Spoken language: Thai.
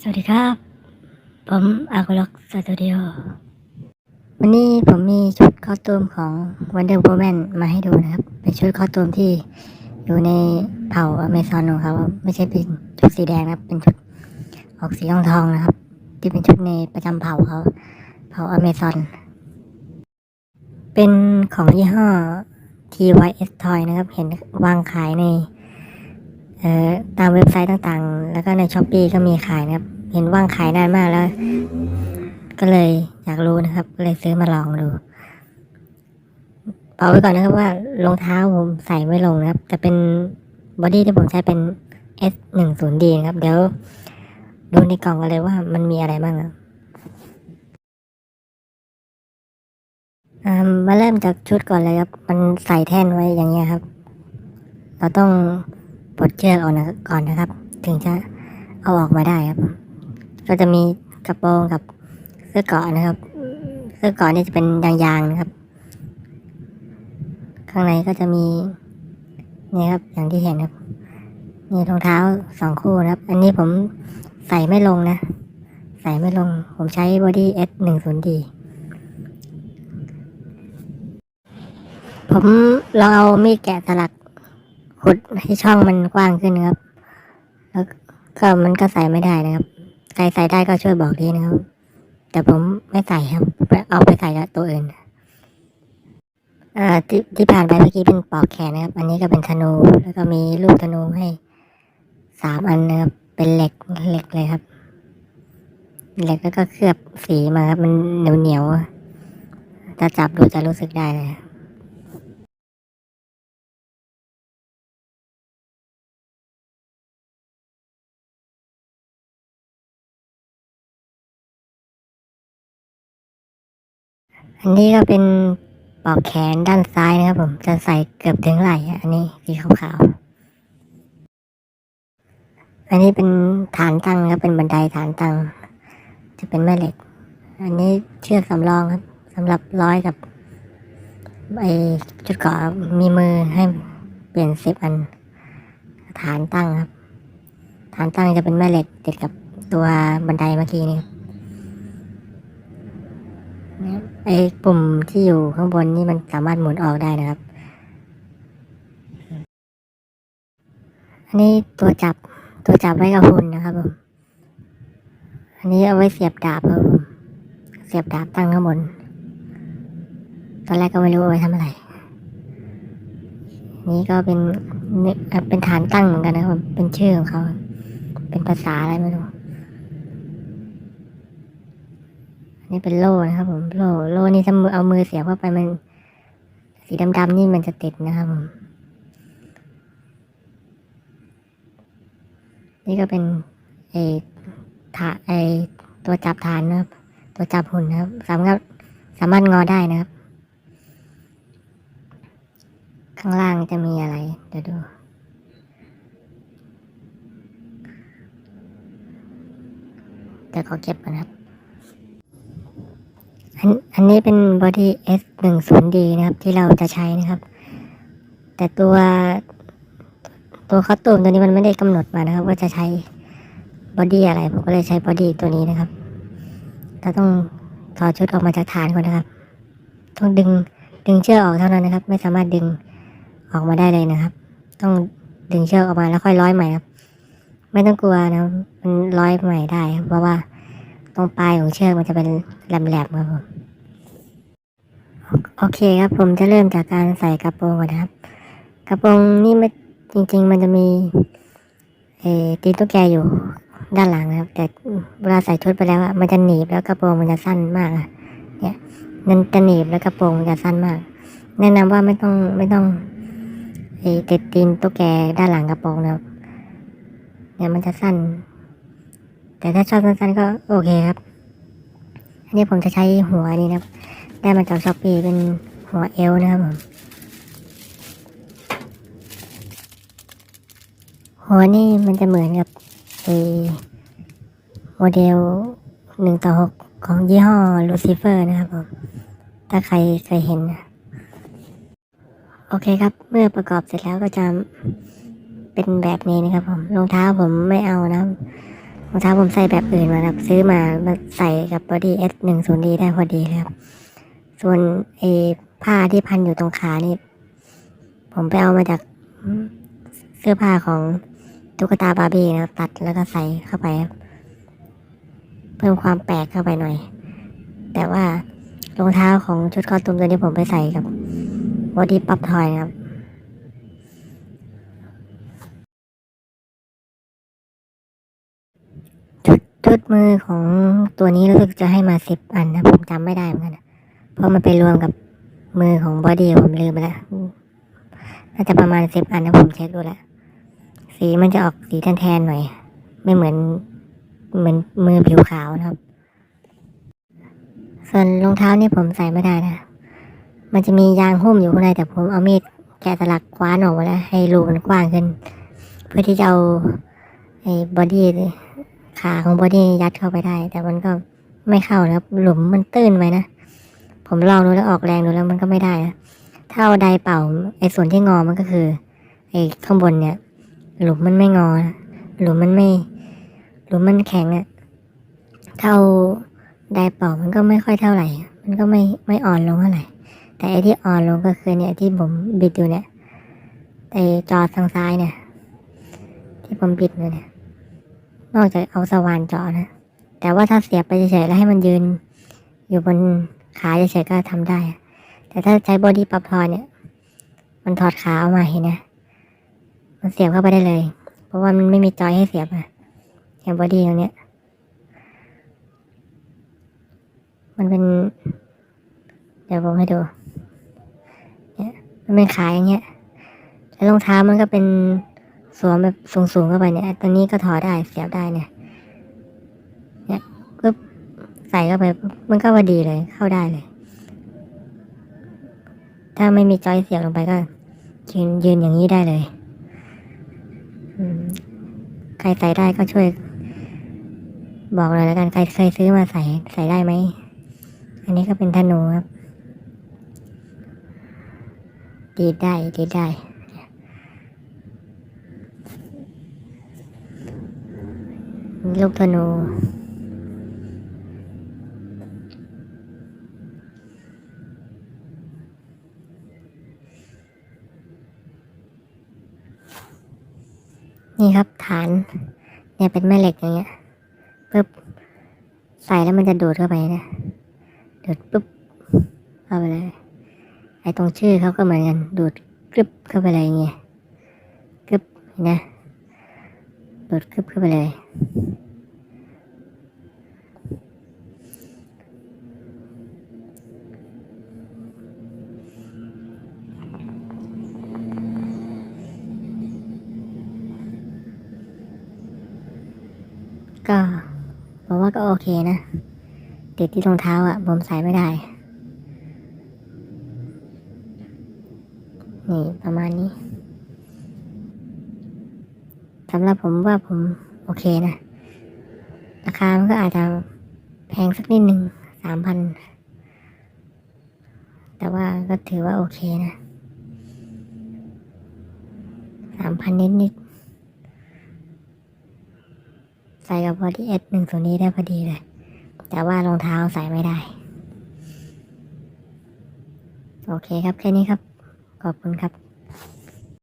สวัสดีครับ ผมอากุล็อกสตูดิโอวันนี้ผมมีชุดคอสตูมของ Wonder Woman มาให้ดูนะครับ เป็นชุดคอสตูมที่อยู่ในเผ่าอเมซอนของเขาไม่ใช่เป็นชุดสีแดงนะครับ เป็นชุดออกสีทองทองๆนะครับ ที่เป็นชุดในประจำเผ่าเขา เผ่าอเมซอน เป็นของยี่ห้อ TYS Toy นะครับ เห็นวางขายใน ตามเว็บไซต์ต่างๆ แล้วก็ในช้อปปีก็มีขายนะครับ เห็นว่างขายนานมากแล้ว ก็เลยอยากรู้นะครับก็เลยซื้อมาลองดูบอกไว้ก่อนนะครับว่ารองเท้าผมใส่ไม่ลงนะครับ แต่เป็นบอดี้ที่ผมใช้เป็น S 1 0 D นะครับ เดี๋ยวดูในกล่องกันเลยว่ามันมีอะไรบ้างครับมาเริ่มจากชุดก่อนเลยครับ มันใส่แท่นไว้อย่างเงี้ยครับ เราต้อง ปลดเชือกออกนะก่อนนะครับ ถึงจะเอาออกมาได้ครับ ก็จะมีกระโปรงกับเสื้อเกาะนะครับ เสื้อเกาะนี่จะเป็นยางๆนะครับ ข้างในก็จะมีนี่ครับอย่างที่เห็นครับมีรองเท้าสองคู่นะครับ อันนี้ผมใส่ไม่ลงนะ ใส่ไม่ลง ผมใช้ body S หนึ่งศูนย์ดีผมลองเอามีดแกะสลัก ขุดให้ช่องมันกว้างขึ้นนะครับ แล้วก็มันก็ใส่ไม่ได้นะครับ ใครใส่ได้ก็ช่วยบอกทีนะครับ แต่ผมไม่ใส่ครับเอาไปใส่กับตัวอื่นอ่าที่ที่ผ่านไปเมื่อกี้เป็นปอกแขนนะครับ อันนี้ก็เป็นธนู แล้วก็มีลูกธนูให้สามอันนะครับ เป็นเหล็กเหล็กเลยครับ เหล็กแล้วก็เคลือบสีมาครับ มันเหนียวเหนียวถ้าจับดูจะรู้สึกได้เลย อันนี้ก็เป็นปลอกแขนด้านซ้ายนะครับผมจะใส่เกือบถึงไหล่อันนี้สีขาวๆอันนี้เป็นฐานตั้งครับเป็นบันไดฐานตั้งจะเป็นแม่เหล็ก อันนี้เชือกสำรองครับสำหรับร้อยกับไอจุดเกาะมีมือให้เปลี่ยนซิปอัน ฐานตั้งครับ ฐานตั้งจะเป็นแม่เหล็กติดกับตัวบันไดเมื่อกี้นี้ครับ ไอ้ปุ่มที่อยู่ข้างบนนี่มันสามารถหมุนออกได้นะครับ อันนี้ตัวจับตัวจับไว้กับหุ่นนะครับผม อันนี้เอาไว้เสียบดาบครับผมเสียบดาบตั้งข้างบน ตอนแรกก็ไม่รู้เอาไว้ทำอะไร นี่ก็เป็นเป็นฐานตั้งเหมือนกันนะครับผมเป็นชื่อของเขา เป็นภาษาอะไรไม่รู้ อั นนี้เป็นโล่นะครับ ผมโล่โล่นี่ถ้ามือเอามือเสียบเข้าไปมัน สีดำๆนี่มันจะติดนะครับผมนี่ก็เป็นไอ้ถาไอ้ตัวจับฐานนะครับ ตัวจับหุ่นนะครับ สามารถสามารถงอได้นะครับ ข้างล่างจะมีอะไรเดี๋ยวดูเดี๋ยวขอเก็บก่อนครับ อันอันนี้เป็น body S 1 0 D นะครับ ที่เราจะใช้นะครับ แต่ตัวตัวคอสตูมตัวนี้มันไม่ได้กำหนดมานะครับ ว่าจะใช้บอดี้อะไร ผมก็เลยใช้บอดี้ตัวนี้นะครับเราต้องถอดชุดออกมาจากฐานก่อนนะครับ ต้องดึงดึงเชือกออกเท่านั้นนะครับ ไม่สามารถดึงออกมาได้เลยนะครับ ต้องดึงเชือกออกมาแล้วค่อยร้อยใหม่ครับ ไม่ต้องกลัวนะมันร้อยใหม่ได้ เพราะว่า ตรงปลายของเชือกมันจะเป็นแหลมๆครับผมโอเคครับ ผมจะเริ่มจากการใส่กระโปรงก่อนนะครับ กระโปรงนี่ไม่จริง ๆ มันจะมีเอตีนตุ๊กแกอยู่ด้านหลังนะครับ แต่เวลาใส่ชุดไปแล้วอะมันจะหนีบแล้วกระโปรงมันจะสั้นมากเนี่ยมันจะหนีบแล้วกระโปรงมันจะสั้นมาก แนะนำว่าไม่ต้องไม่ต้องเอติดตีนตุ๊กแกด้านหลังกระโปรงนะครับเนี่ยมันจะสั้น แต่ถ้าชอบสั้นๆก็โอเคครับ อันนี้ผมจะใช้หัวนี้นะครับ ได้มาจากช้อปปีเป็นหัวเอลนะครับผม หัวนี่มันจะเหมือนกับไอโมเดลหนึ่งต่อหกของยี่ห้อลูซิเฟอร์นะครับผม ถ้าใครเคยเห็นนะโอเคครับ เมื่อประกอบเสร็จแล้วก็จะเป็นแบบนี้นะครับผม รองเท้าผมไม่เอานะครับ องเท้าผมใส่แบบอื่นมาครับ ซื้อมามาใส่กับบอดี้เอสหนึ่งศูนย์ดีได้พอดีครับ ส่วนไอ้ผ้าที่พันอยู่ตรงขานี่ ผมไปเอามาจากเสื้อผ้าของตุ๊กตาบาร์บี้นะครับตัดแล้วก็ใส่เข้าไปครับเพิ่มความแปลกเข้าไปหน่อย แต่ว่ารองเท้าของชุดคอสตูมตัวนี้ผมไปใส่กับบอดี้ปั๊บทอยนะครับ ชุดมือของตัวนี้รู้สึกจะให้มาสิบอันนะผมจำไม่ได้เหมือนกันเพราะมันไปรวมกับมือของบอดี้ผมลืมไปแล้วน่าจะประมาณสิบอันนะผมเช็คดูแล้วสีมันจะออกสีแทนๆหน่อย ไม่เหมือนเหมือนมือผิวขาวนะครับ ส่วนรองเท้านี่ผมใส่ไม่ได้นะ มันจะมียางหุ้มอยู่ข้างในแต่ผมเอามีดแกะสลักคว้านออกมาแล้ว ให้รูมันกว้างขึ้น เพื่อที่จะเอาไอ้บอดี้ ขาของบอดี้ยัดเข้าไปได้ แต่มันก็ไม่เข้านะครับ หลุมมันตื้นไปนะ ผมลองดูแล้วออกแรงดูแล้วมันก็ไม่ได้นะถ้าเอาไดเป่าไอ้ส่วนที่งอมันก็คือไอ้ข้างบนเนี่ย หลุมมันไม่งอนะหลุมมันไม่ หลุมมันแข็งอะถ้าเอาไดเป่ามันก็ไม่ค่อยเท่าไหร่ มันก็ไม่ไม่อ่อนลงเท่าไหร่ แต่ไอ้ที่อ่อนลงก็คือเนี่ยที่ผมบิดอยู่เนี่ยไอ้จอทางซ้ายเนี่ย ที่ผมบิดอยู่เนี่ย นอกจากเอาสว่านเจาะนะ แต่ว่าถ้าเสียบไปเฉยๆแล้วให้มันยืน อยู่บนขาเฉยๆก็ทำได้ แต่ถ้าใช้บอดี้ปรับทอยเนี่ย มันถอดขาออกมาเห็นนะ มันเสียบเข้าไปได้เลย เพราะว่ามันไม่มีจอยให้เสียบอะอย่างบอดี้ตรงเนี้ย มันเป็น เดี๋ยวผมให้ดู เนี่ย มันเป็นขาอย่างเงี้ย แล้วรองเท้ามันก็เป็น สวมแบบสูงๆเข้าไปเนี่ยตัวนี้ก็ถอดได้เสียบได้เนี่ยเนี่ยปึ๊บใส่เข้าไปมันก็พอดีเลยเข้าได้เลย ถ้าไม่มีจอยเสียบลงไปก็ยืนยืนอย่างนี้ได้เลยใครใส่ได้ก็ช่วย บอกหน่อยแล้วกันใครเคยซื้อมาใส่ใส่ได้ไหมอันนี้ก็เป็นธนูครับดีได้ดีได้ ลูกธนูนี่ครับฐาน เนี่ยเป็นแม่เหล็กอย่างเงี้ยปึ๊บใส่แล้วมันจะดูดเข้าไปนะดูดปุ๊บเข้าไปเลยไอ้ตรงชื่อเขาก็เหมือนกันดูดกรึบเข้าไปเลยอย่างเงี้ยกรึบนนะดูดกรึบเข้าไปเลย ก็บอกว่าก็โอเคนะ ติดที่รองเท้าอะ่ะ ผมใส่ไม่ได้ นี่ ประมาณนี้ สำหรับผมว่าผมโอเคนะ ราคามันก็อาจจะแพงสักนิดหนึ่งสามพัน แต่ว่าก็ถือว่าโอเคนะสามพันนิดนิดๆใส่กับบอดี้เอสหนึ่งส่วนนี้ได้พอดีเลย แต่ว่ารองเท้าใส่ไม่ได้ โอเคครับ แค่นี้ครับ ขอบคุณครับ